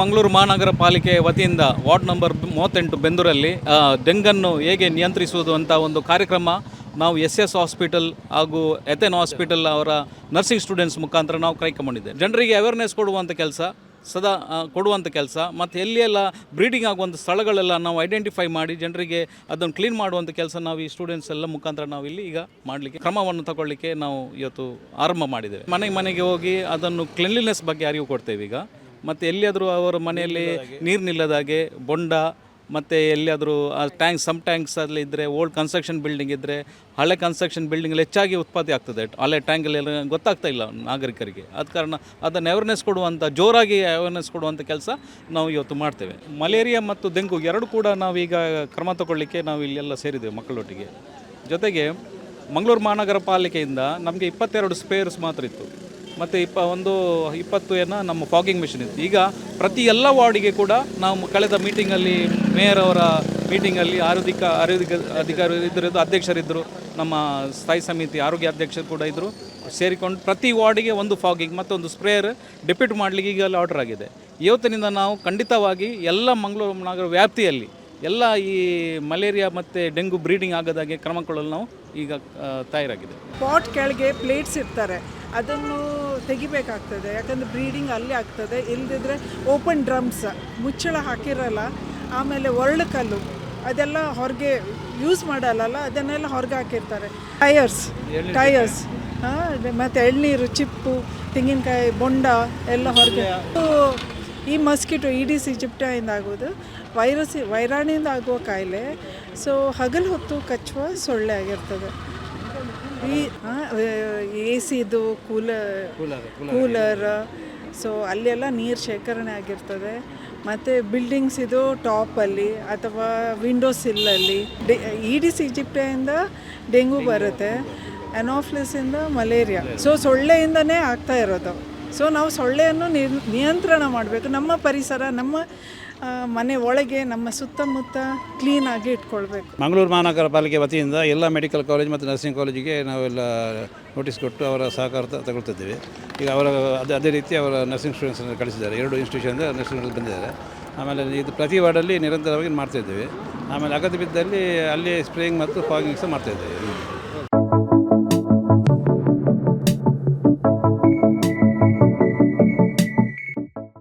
ಮಂಗಳೂರು ಮಹಾನಗರ ಪಾಲಿಕೆ ವತಿಯಿಂದ ವಾರ್ಡ್ ನಂಬರ್ ಮೂವತ್ತೆಂಟು ಬೆಂದೂರಲ್ಲಿ ಡೆಂಗನ್ನು ಹೇಗೆ ನಿಯಂತ್ರಿಸುವುದು ಅಂತ ಒಂದು ಕಾರ್ಯಕ್ರಮ ನಾವು ಎಸ್ ಎಸ್ ಹಾಸ್ಪಿಟಲ್ ಹಾಗೂ ಎಥೆನ್ ಹಾಸ್ಪಿಟಲ್ ಅವರ ನರ್ಸಿಂಗ್ ಸ್ಟೂಡೆಂಟ್ಸ್ ಮುಖಾಂತರ ನಾವು ಕೈಕೊಂಡಿದ್ದೇವೆ ಜನರಿಗೆ ಅವೇರ್ನೆಸ್ ಕೊಡುವಂಥ ಕೆಲಸ, ಸದಾ ಕೊಡುವಂಥ ಕೆಲಸ, ಮತ್ತು ಎಲ್ಲಿಯೆಲ್ಲ ಬ್ರೀಡಿಂಗ್ ಆಗುವಂಥ ಸ್ಥಳಗಳೆಲ್ಲ ನಾವು ಐಡೆಂಟಿಫೈ ಮಾಡಿ ಜನರಿಗೆ ಅದನ್ನು ಕ್ಲೀನ್ ಮಾಡುವಂಥ ಕೆಲಸ ನಾವು ಈ ಸ್ಟೂಡೆಂಟ್ಸ್ ಎಲ್ಲ ಮುಖಾಂತರ ನಾವು ಇಲ್ಲಿ ಈಗ ಮಾಡಲಿಕ್ಕೆ, ಕ್ರಮವನ್ನು ತಗೊಳ್ಳಿಕ್ಕೆ ನಾವು ಇವತ್ತು ಆರಂಭ ಮಾಡಿದ್ದೇವೆ. ಮನೆಗೆ ಮನೆಗೆ ಹೋಗಿ ಅದನ್ನು ಕ್ಲೀನ್ಲಿನೆಸ್ ಬಗ್ಗೆ ಅರಿವು ಕೊಡ್ತೇವೆ ಈಗ. ಮತ್ತು ಎಲ್ಲಿಯಾದರೂ ಅವರ ಮನೆಯಲ್ಲಿ ನೀರು ನಿಲ್ಲದಾಗೆ. ಬೊಂಡ ಮತ್ತು ಎಲ್ಲಿಯಾದರೂ ಆ ಟ್ಯಾಂಕ್ ಸಮ್ ಟ್ಯಾಂಕ್ಸ್ ಅಲ್ಲಿ ಇದ್ದರೆ ಓಲ್ಡ್ ಕನ್ಸ್ಟ್ರಕ್ಷನ್ ಬಿಲ್ಡಿಂಗ್ ಇದ್ದರೆ ಹಳೆ ಕನ್ಸ್ಟ್ರಕ್ಷನ್ ಬಿಲ್ಡಿಂಗಲ್ಲಿ ಹೆಚ್ಚಾಗಿ ಉತ್ಪತ್ತಿ ಆಗ್ತದೆ. ಹಳೆ ಟ್ಯಾಂಕಲ್ಲಿ ಗೊತ್ತಾಗ್ತಾ ಇಲ್ಲ ನಾಗರಿಕರಿಗೆ. ಆದ ಕಾರಣ ಅದನ್ನು ಅವೇರ್ನೆಸ್ ಕೊಡುವಂಥ ಜೋರಾಗಿ ಅವೇರ್ನೆಸ್ ಕೊಡುವಂಥ ಕೆಲಸ ನಾವು ಇವತ್ತು ಮಾಡ್ತೇವೆ. ಮಲೇರಿಯಾ ಮತ್ತು ಡೆಂಗು ಎರಡು ಕೂಡ ನಾವೀಗ ಕ್ರಮ ತಗೊಳ್ಳಿಕ್ಕೆ ನಾವು ಇಲ್ಲೆಲ್ಲ ಸೇರಿದ್ದೇವೆ ಮಕ್ಕಳೊಟ್ಟಿಗೆ. ಜೊತೆಗೆ ಮಂಗಳೂರು ಮಹಾನಗರ ಪಾಲಿಕೆಯಿಂದ ನಮಗೆ ಇಪ್ಪತ್ತೆರಡು ಸ್ಪೇರ್ಸ್ ಮಾತ್ರ ಇತ್ತು. ಮತ್ತು ಇಪ್ಪ ಒಂದು ಇಪ್ಪತ್ತು ಏನೋ ನಮ್ಮ ಫಾಗಿಂಗ್ ಮಿಷಿನ್ ಇತ್ತು. ಈಗ ಪ್ರತಿ ಎಲ್ಲ ವಾರ್ಡಿಗೆ ಕೂಡ ನಾವು ಕಳೆದ ಮೀಟಿಂಗಲ್ಲಿ ಮೇಯರ್ ಅವರ ಮೀಟಿಂಗಲ್ಲಿ ಆರೋಗ್ಯ ಆರೋಗ್ಯ ಅಧಿಕಾರಿ ಇದ್ದರು ಅಧ್ಯಕ್ಷರಿದ್ದರು ನಮ್ಮ ಸ್ಥಾಯಿ ಸಮಿತಿ ಆರೋಗ್ಯ ಅಧ್ಯಕ್ಷರು ಕೂಡ ಇದ್ದರು ಸೇರಿಕೊಂಡು ಪ್ರತಿ ವಾರ್ಡಿಗೆ ಒಂದು ಫಾಗಿಂಗ್ ಮತ್ತೊಂದು ಸ್ಪ್ರೇಯರ್ ಡೆಪ್ಯೂಟ್ ಮಾಡಲಿಕ್ಕೆ ಈಗ ಆರ್ಡರ್ ಆಗಿದೆ. ಇವತ್ತಿನಿಂದ ನಾವು ಖಂಡಿತವಾಗಿ ಎಲ್ಲ ಮಂಗಳೂರು ನಗರ ವ್ಯಾಪ್ತಿಯಲ್ಲಿ ಎಲ್ಲ ಈ ಮಲೇರಿಯಾ ಮತ್ತು ಡೆಂಗು ಬ್ರೀಡಿಂಗ್ ಆಗದಾಗೆ ಕ್ರಮಕೊಳ್ಳಲು ನಾವು ಈಗ ತಯಾರಾಗಿದೆ ಪಾಟ್ ಕೆಳಗೆ ಪ್ಲೇಟ್ಸ್ ಇರ್ತಾರೆ. ಅದನ್ನು ತೆಗಿಬೇಕಾಗ್ತದೆ. ಯಾಕಂದರೆ ಬ್ರೀಡಿಂಗ್ ಅಲ್ಲಿ ಆಗ್ತದೆ. ಇಲ್ಲದಿದ್ದರೆ ಓಪನ್ ಡ್ರಮ್ಸ್ ಮುಚ್ಚಳ ಹಾಕಿರಲ್ಲ ಆಮೇಲೆ ಒರಳುಕಲ್ಲು ಅದೆಲ್ಲ ಹೊರಗೆ ಯೂಸ್ ಮಾಡಲ್ಲಲ್ಲ ಅದನ್ನೆಲ್ಲ ಹೊರಗೆ ಹಾಕಿರ್ತಾರೆ. ಟಯರ್ಸ್ ಟಯರ್ಸ್ ಮತ್ತು ಎಳ್ನೀರು ಚಿಪ್ಪು ತೆಂಗಿನಕಾಯಿ ಬೊಂಡ ಎಲ್ಲ ಹೊರಗೆ. ಈ ಮಸ್ಕಿಟೋ ಈಡಿಸ್ ಈಜಿಪ್ಟಾಯಿಂದ ಆಗೋದು. ವೈರಸ್ ವೈರಾಣಿಯಿಂದ ಆಗುವ ಕಾಯಿಲೆ. ಸೊ ಹಗಲು ಹೊತ್ತು ಕಚ್ಚುವ ಸೊಳ್ಳೆ ಆಗಿರ್ತದೆ. ಈ ಎ ಸಿದು ಕೂಲರ್ ಕೂಲರ್. ಸೊ ಅಲ್ಲೆಲ್ಲ ನೀರು ಶೇಖರಣೆ ಆಗಿರ್ತದೆ. ಮತ್ತು ಬಿಲ್ಡಿಂಗ್ಸ್ ಇದು ಟಾಪಲ್ಲಿ ಅಥವಾ ವಿಂಡೋ ಸಿಲ್ಲಲ್ಲಿ ಡೆ ಈಡಿಸ್ ಈಜಿಪ್ಟಿಯಿಂದ ಡೆಂಗು ಬರುತ್ತೆ. ಅನೋಫ್ಲಿಸಿಂದ ಮಲೇರಿಯಾ. ಸೊ ಸೊಳ್ಳೆಯಿಂದನೇ ಆಗ್ತಾ ಇರೋದು. ಸೊ ನಾವು ಸೊಳ್ಳೆಯನ್ನು ನಿಯಂತ್ರಣ ಮಾಡಬೇಕು. ನಮ್ಮ ಪರಿಸರ, ನಮ್ಮ ಮನೆ ಒಳಗೆ, ನಮ್ಮ ಸುತ್ತಮುತ್ತ ಕ್ಲೀನಾಗಿ ಇಟ್ಕೊಳ್ಬೇಕು. ಮಂಗಳೂರು ಮಹಾನಗರ ಪಾಲಿಕೆ ವತಿಯಿಂದ ಎಲ್ಲ ಮೆಡಿಕಲ್ ಕಾಲೇಜ್ ಮತ್ತು ನರ್ಸಿಂಗ್ ಕಾಲೇಜಿಗೆ ನಾವೆಲ್ಲ ನೋಟಿಸ್ ಕೊಟ್ಟು ಅವರ ಸಹಕಾರ ತಗೊಳ್ತಿದ್ದೀವಿ ತಗೊಳ್ತಿದ್ದೇವೆ. ಈಗ ಅವರ, ಅದೇ ಅದೇ ರೀತಿ ಅವರ ನರ್ಸಿಂಗ್ ಸ್ಟೂಡೆಂಟ್ಸನ್ನು ಕಳಿಸಿದ್ದಾರೆ. ಎರಡು ಇನ್ಸ್ಟಿಟ್ಯೂಷನ್ ನರ್ಸಿಂಗ್ ಸ್ಟೂಡೆಂಟ್ಸ್ ಬಂದಿದ್ದಾರೆ. ಆಮೇಲೆ ಇದು ಪ್ರತಿ ವಾರ್ಡಲ್ಲಿ ನಿರಂತರವಾಗಿ ಮಾಡ್ತಾಯಿದ್ದೇವೆ ಆಮೇಲೆ ಅಗತ್ಯ ಬಿದ್ದಲ್ಲಿ ಅಲ್ಲಿ ಸ್ಪ್ರೇಯಿಂಗ್ ಮತ್ತು ಫಾಗಿಂಗ್ ಸಹ ಮಾಡ್ತಾಯಿದ್ದೇವೆ